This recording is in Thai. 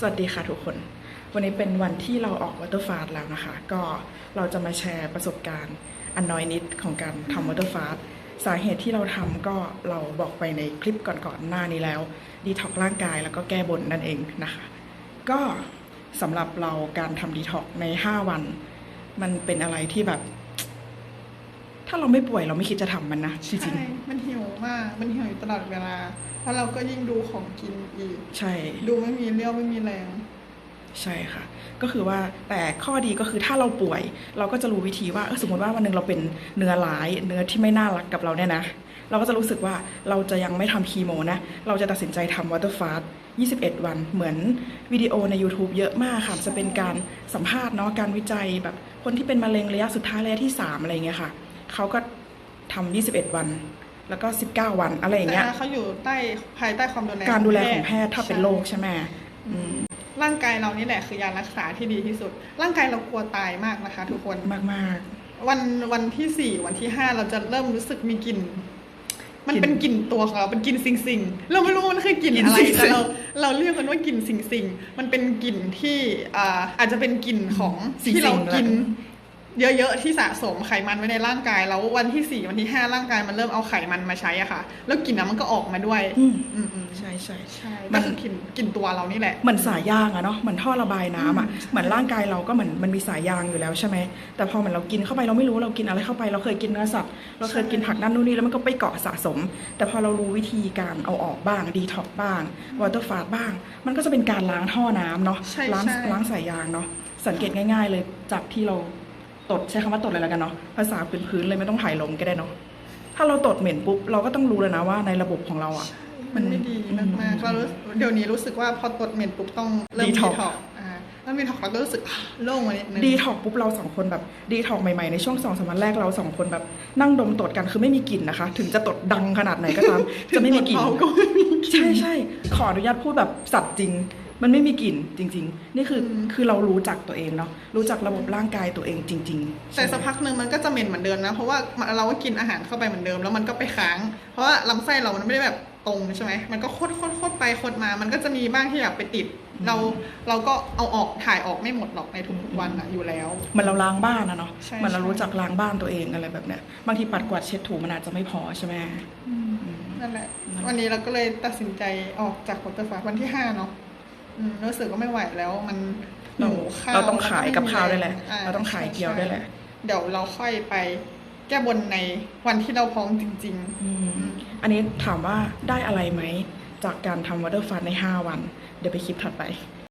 สวัสดีค่ะทุกคน วันนี้เป็นวันที่เราออกวอเตอร์ฟาสแล้วนะคะ ก็เราจะมาแชร์ประสบการณ์อันน้อยนิดของการทำวอเตอร์ฟาสสาเหตุที่เราทำก็เราบอกไปในคลิปก่อนๆหน้านี้แล้วดีท็อกร่างกายแล้วก็แก้บนนั่นเองนะคะ ก็สำหรับเราการทำดีท็อกใน 5 วัน มันเป็นอะไรที่แบบ ถ้าเราไม่ป่วยเราไม่คิดจะทำมันนะจริงใช่ มันหิวมาก มันหิวอยู่ตลอดเวลา แล้วเราก็ยิ่งดูของกินอีก ๆใช่ ดูไม่มีเรี่ยวไม่มีแรง ใช่ค่ะ ก็คือว่าแต่ข้อดีก็คือถ้าเราป่วย เราก็จะรู้วิธีว่าเออสมมติว่าวันหนึ่งเราเป็นเนื้อร้าย เนื้อที่ไม่น่ารักกับเราเนี่ยนะ เราก็จะรู้สึกว่าเราจะยังไม่ทำคีโมนะ เราจะตัดสินใจทำวอเตอร์ฟาส21 วัน เหมือนวิดีโอใน YouTube เยอะมากค่ะ จะเป็นการสัมภาษณ์เนาะ การวิจัยแบบคนที่เป็นมะเร็งระยะสุดท้ายระยะที่ 3 อะไรเงี้ยค่ะ เขาก็ทำ21 วัน แล้วก็ 19 วันอะไรอย่างเงี้ย แต่เขาอยู่ใต้ภายใต้ความดูแลการดูแลของแพทย์ถ้าเป็นโรคใช่ไหมอืมร่างกายเรานี่แหละคือยารักษาที่ดีที่สุด ร่างกายเรากลัวตายมากนะคะ ทุกคนมากมากวันวันที่สี่วันที่ห้าเราจะเริ่มรู้สึกมีกลิ่น มันกลิ่นเป็นกลิ่นตัวของเราเป็นกลิ่นสิงสิงๆเราไม่รู้ว่ามันคือกลิ่นกลิ่นอะไรสิงๆแต่เราเราเรียกมันว่ากลิ่นสิงสิงๆมันเป็นกลิ่นที่อ่าอาจจะเป็นกลิ่นของสิงๆที่เรากินแหละ เยอะๆที่สะสมไขมันไว้ในร่างกาย แล้ววันที่สี่วันที่ห้าร่างกายมันเริ่มเอาไขมันมาใช้อะค่ะ แล้วกลิ่นนั้นมันก็ออกมาด้วย อืมอืมอืมใช่ใช่ ใช่มัก็นคือกลิ่นกลิ่นตัวเรานี่แหละ เหมือนสายยางอะเนาะเหมือนท่อระบายน้ำอะอืม เหมือนร่างกายเราก็เหมือนมันมีสายยางอยู่แล้วใช่ไหมแต่พอเหมือนเรากินเข้าไปเราไม่รู้ว่าเรากินอะไรเข้าไป เราเคยกินเนื้อสัตว์เราเคยกินผักนั่นนู่นนี่แล้วมันก็ไปเกาะสะสม แต่พอเรารู้วิธีการเอาออกบ้างดีท็อกบ้างวอเตอร์ฟาสบ้าง มันก็จะเป็นการล้างท่อน้ำเนาะใช่ล้างใช่ ล้างสายยางเนาะสังเกตง่าย ๆ เลยจากที่เรา ตดใช้คำว่าตดเลยแล้วกันเนาะภาษาพื้นๆเลยไม่ต้องถ่ายลมก็ได้เนาะถ้าเราตดเหม็นปุ๊บเราก็ต้องรู้เลยนะว่าในระบบของเราอะมันไม่ดีมากๆเรารู้เดี๋ยวนี้รู้สึกว่าพอตดเหม็นปุ๊บต้องเริ่ม Detox ดีท็อกอ่าแล้วดีท็อกเราก็รู้สึกโล่งมานิดนึงดีท็อกปุ๊บเราสองคนแบบดีท็อกใหม่ๆในช่วงสองสามวันแรกเราสองคนแบบนั่งดมตดกันคือไม่มีกลิ่นนะคะ ถึงจะตดดังขนาดไหนก็ตามจะไม่มีกลิ่นเมาก็ไม่มีกลิ่นใช่ใช่ขออนุญาตพูดแบบสัตว์จริง มันไม่มีกลิ่นจริง ๆ นี่คืออมคือเรารู้จักตัวเองเนาะรู้จักระบบร่างกายตัวเองจริงๆแต่สักพักหนึ่งมันก็จะเหม็นเหมือนเดิมนะ เพราะว่าเราก็กินอาหารเข้าไปเหมือนเดิม แล้วมันก็ไปค้าง เพราะว่าลำไส้เรามันไม่ได้แบบตรงใช่ไหมมันก็คดคดคดไปคดมา มันก็จะมีบ้างที่แบบไปติด เราเราก็เอาออกถ่ายออกไม่หมดหรอกในทุกๆวันอะอยู่แล้วเหมันเราล้างบ้านนะเนาะใช่เหมันเราใช่รู้จักล้างบ้านตัวเองอะไรแบบเนี้ยบางทีปัดกวาดเช็ดถูมันอาจจะไม่พอใช่ไหมนั่นแหละนั่นแหละวันนี้เราก็เลยตัดสินใจออกจากโคเตอร์ฟาวันที่ห้าเนาะอืม รู้สึกว่าไม่ไหวแล้วมันหิเราวข้าวเราต้องขายกับข้าวแล้ได้แหละม่มีเราต้องขายเกี๊ยวได้แหละ เดี๋ยวเราค่อยไปแก้บนในวันที่เราพร้อมจริงอืมอันนี้ถามว่าได้อะไรไหม จากการทำวอเตอร์ฟันใน 5 วัน เดี๋ยวไปคลิปถัดไปๆ